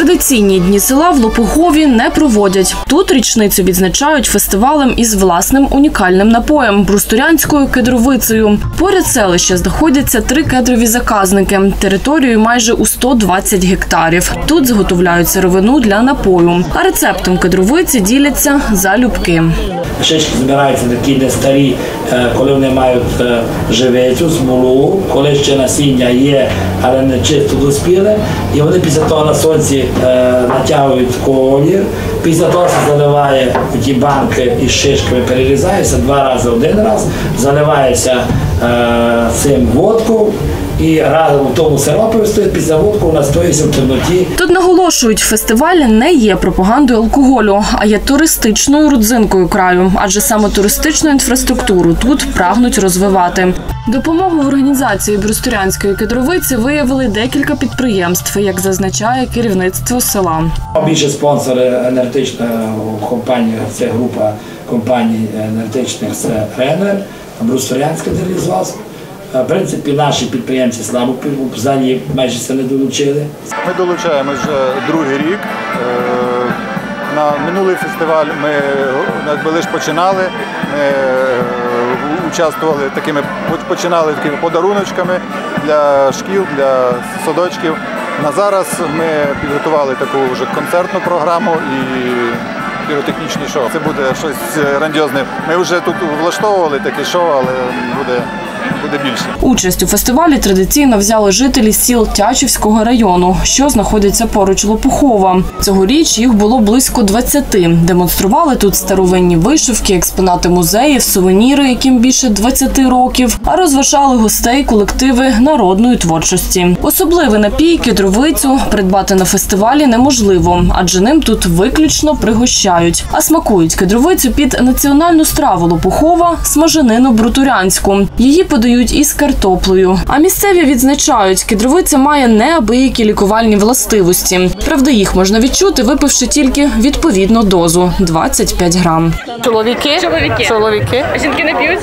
Традиційні дні села в Лопухові не проводять. Тут річницю відзначають фестивалем із власним унікальним напоєм брустурянською кедровицею. Поряд селища знаходяться три кедрові заказники територією майже у 120 гектарів. Тут зготовляють сировину для напою. А рецептом кедровиці діляться залюбки. Шишки збираються такі не старі, е, коли вони мають е, живицю, смолу, коли ще насіння є, але не чисто доспіле. І вони після того на сонці е, натягують колір. Після того се заливає в ті банки із шишками, перерізається два рази один раз, заливається е, цим водку і разом у тому сиропі стоїть після водку настоїться в темноті. Тут наголошують, фестиваль не є пропагандою алкоголю, а є туристичною родзинкою краю, адже саме туристичну інфраструктуру тут прагнуть розвивати. Допомогу в організації Брустурянської кедровиці виявили декілька підприємств, як зазначає керівництво села. Більше спонсори енергетична компанія, це група компаній енергетичних, це Ренер, Брусторянська реалізувалася. В принципі, наші підприємці слабо взагалі майже це не долучили. Ми долучаємось вже другий рік. Е, На минулий фестиваль ми якби лише починали. Ми е, участвували такими, починали такими подаруночками для шкіл, для садочків. На зараз ми підготували таку вже концертну програму і піротехнічне шоу. Це буде щось грандіозне. Ми вже тут влаштовували таке шоу, але буде, буде більше. Участь у фестивалі традиційно взяли жителі сіл Тячівського району, що знаходиться поруч Лопухова. Цьогоріч їх було близько 20. Демонстрували тут старовинні вишивки, експонати музеїв, сувеніри, яким більше 20 років, а розважали гостей колективи народної творчості. Особливий напій кедровицю придбати на фестивалі неможливо, адже ним тут виключно пригощають. А смакують кедровицю під національну страву Лопухова смаженину брутурянську. Її подають із картоплею. А місцеві відзначають, кедровиця має неабиякі лікувальні властивості. Правда, їх можна відчути, випивши тільки відповідну дозу 25 грам. Чоловіки, Чоловіки. чоловіки, А жінки не п'ють?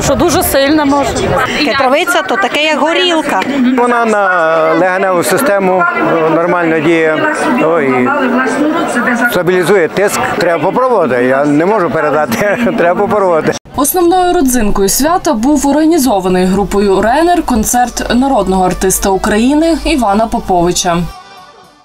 Що дуже сильно може. Кетровиця то таке, як горілка. Вона на легеневу систему е, нормально діє стабілізує тиск. Треба попробувати. Я не можу передати, треба попробувати. Основною родзинкою свята був організований групою Ренер концерт народного артиста України Івана Поповича.